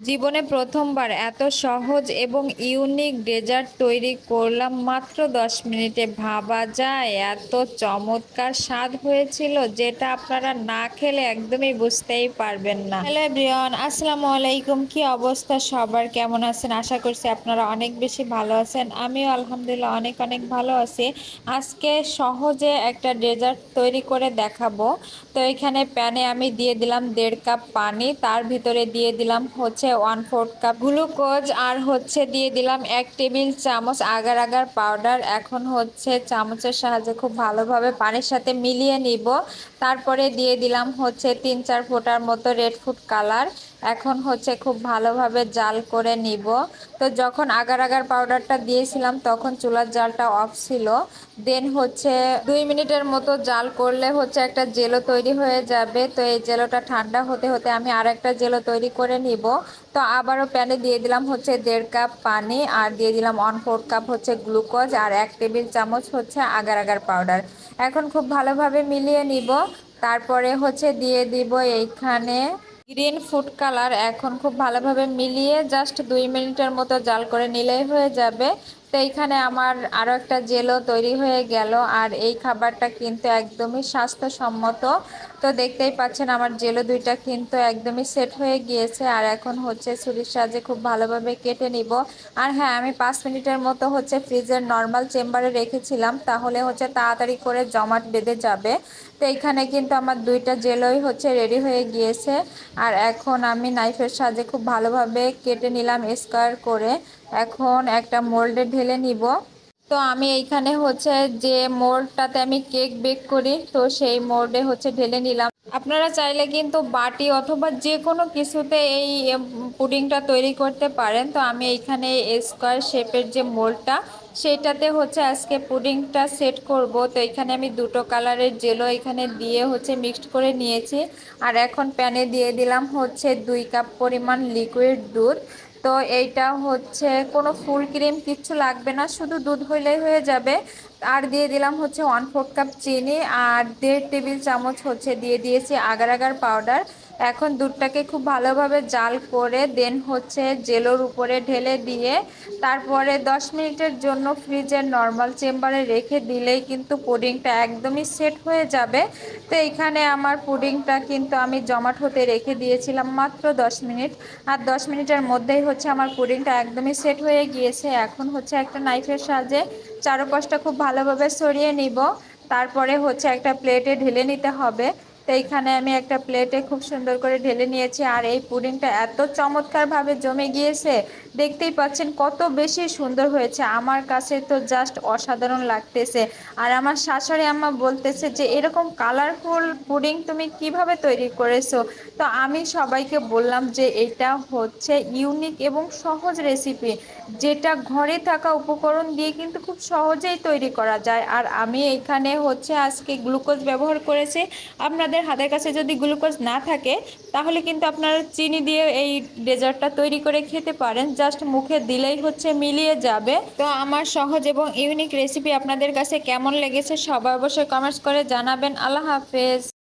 জীবনে প্রথমবার এত সহজ এবং ইউনিক ডেজার্ট তৈরি করলাম। মাত্র দশ মিনিটে। ভাবা যায়, এত চমৎকার স্বাদ হয়েছিল যেটা আপনারা না খেলে একদমই বুঝতেই পারবেন না। হ্যালো এভরিওয়ান আসসালামু আলাইকুম। কি অবস্থা? সবার কেমন আছেন? আশা করছি আপনারা অনেক বেশি ভালো আছেন। আমিও আলহামদুলিল্লাহ অনেক অনেক ভালো আছি। আজকে সহজে একটা ডেজার্ট তৈরি করে দেখাবো। তো এখানে প্যানে আমি দিয়ে দিলাম দেড় কাপ পানি, তার ভিতরে দিয়ে দিলাম হচ্ছে ওয়ান ফোর্থ কাপ গ্লুকোজ আর হচ্ছে দিয়ে দিলাম এক টেবিল চামচ আগার আগার পাউডার এখন হচ্ছে চামচের সাহায্যে খুব ভালোভাবে পানির সাথে মিলিয়ে নিব। তারপরে দিয়ে দিলাম হচ্ছে তিন চার ফোটার মতো রেড ফুড কালার এখন হচ্ছে খুব ভালোভাবে জাল করে নিব। তো যখন আগার আগার পাউডারটা দিয়েছিলাম, তখন চুলার জালটা অফ ছিল। দেন হচ্ছে দুই মিনিটের মতো জাল করলে হচ্ছে একটা জেলো তৈরি হয়ে যাবে। তো এই জেলোটা ঠান্ডা হতে হতে আমি আর একটা জেলো তৈরি করে নিব। তো আবারও প্যানে দিয়ে দিলাম হচ্ছে দেড় কাপ পানি আর দিয়ে দিলাম ওয়ান ফোর কাপ হচ্ছে গ্লুকোজ আর এক টেবিল চামচ হচ্ছে আগার আগার পাউডার। এখন খুব ভালোভাবে মিলিয়ে নিব। তারপরে হচ্ছে দিয়ে দিব এইখানে গ্রিন ফুড কালার। এখন খুব ভালোভাবে মিলিয়ে জাস্ট দুই মিনিটের মতো জাল করে নিলেই হয়ে যাবে। তো এইখানে আমার আরও একটা জেলও তৈরি হয়ে গেল, আর এই খাবারটা কিন্তু একদমই স্বাস্থ্যসম্মত। তো দেখতেই পাচ্ছেন আমার জেলো দুইটা কিন্তু একদমই সেট হয়ে গিয়েছে, আর এখন হচ্ছে ছুরির সাহায্যে খুব ভালোভাবে কেটে নিব। আর হ্যাঁ আমি পাঁচ মিনিটের মতো হচ্ছে ফ্রিজের নর্মাল চেম্বারে রেখেছিলাম, তাহলে হচ্ছে তাড়াতাড়ি করে জমাট বেঁধে যাবে। তো এইখানে কিন্তু আমার দুইটা জেলোই হচ্ছে রেডি হয়ে গিয়েছে, আর এখন আমি নাইফের সাহায্যে খুব ভালোভাবে কেটে নিলাম স্কোয়ার করে। এখন একটা মোল্ডে ঢেলে নিব। তো আমি এইখানে হচ্ছে যে মোল্ডটাতে আমি কেক বেক করি, তো সেই মোল্ডে হচ্ছে ঢেলে নিলাম। আপনারা চাইলে কিন্তু বাটি অথবা যে কোনো কিছুতে এই পুডিংটা তৈরি করতে পারেন। তো আমি এইখানে স্কোয়ার শেপের যে মোল্ডটা সেইটাতে হচ্ছে আজকে পুডিংটা সেট করব। তো এখানে আমি দুটো কালারের জেলো এখানে দিয়ে হচ্ছে মিক্সড করে নিয়েছি। আর এখন প্যানে দিয়ে দিলাম হচ্ছে দুই কাপ পরিমাণ লিকুইড দুধ। তো এইটা হচ্ছে কোনো ফুল ক্রিম কিচ্ছু লাগবে না, শুধু দুধ হইলেই হয়ে যাবে। আর দিয়ে দিলাম হচ্ছে ওয়ান ফোর কাপ চিনি, আর দেড় টেবিল চামচ হচ্ছে দিয়ে দিয়েছি আগার আগার পাউডার এখন দুধটাকে খুব ভালোভাবে জাল করে দেন হচ্ছে জেলোর উপরে ঢেলে দিয়ে, তারপরে দশ মিনিটের জন্য ফ্রিজের নর্মাল চেম্বারে রেখে দিলেই কিন্তু পুডিংটা একদমই সেট হয়ে যাবে। তো এখানে আমার পুডিংটা কিন্তু আমি জমাট হতে রেখে দিয়েছিলাম মাত্র দশ মিনিট। আর দশ মিনিটের মধ্যেই হচ্ছে আমার পুডিংটা একদমই সেট হয়ে গিয়েছে। এখন হচ্ছে একটা নাইফের সাহায্যে চারোপাশটা খুব ভালোভাবে সরিয়ে নিব। তারপরে হচ্ছে একটা প্লেটে ঢেলে নিতে হবে। তো এইখানে আমি একটা প্লেটে খুব সুন্দর করে ঢেলে নিয়েছি আর এই পুডিংটা এত চমৎকারভাবে জমে গিয়েছে, দেখতেই পাচ্ছেন কত বেশি সুন্দর হয়েছে। আমার কাছে তো জাস্ট অসাধারণ লাগতেছে। আর আমার শাশুড়ি আম্মা বলতেছে যে, এরকম কালারফুল পুডিং তুমি কীভাবে তৈরি করেছ? তো আমি সবাইকে বললাম যে, এটা হচ্ছে ইউনিক এবং সহজ রেসিপি যেটা ঘরে থাকা উপকরণ দিয়ে কিন্তু খুব সহজেই তৈরি করা যায়। আর আমি এখানে হচ্ছে আজকে গ্লুকোজ ব্যবহার করেছি। আপনাদের হাতের কাছে যদি গ্লুকোজ না থাকে, তাহলে কিন্তু আপনারা চিনি দিয়ে এই ডেজার্টটা তৈরি করে খেতে পারেন। জাস্ট মুখে দিলেই হচ্ছে মিলিয়ে যাবে। তো আমার সহজ এবং ইউনিক রেসিপি আপনাদের কাছে কেমন লেগেছে সবাই অবশ্যই কমেন্টস করে জানাবেন। আল্লাহ হাফেজ।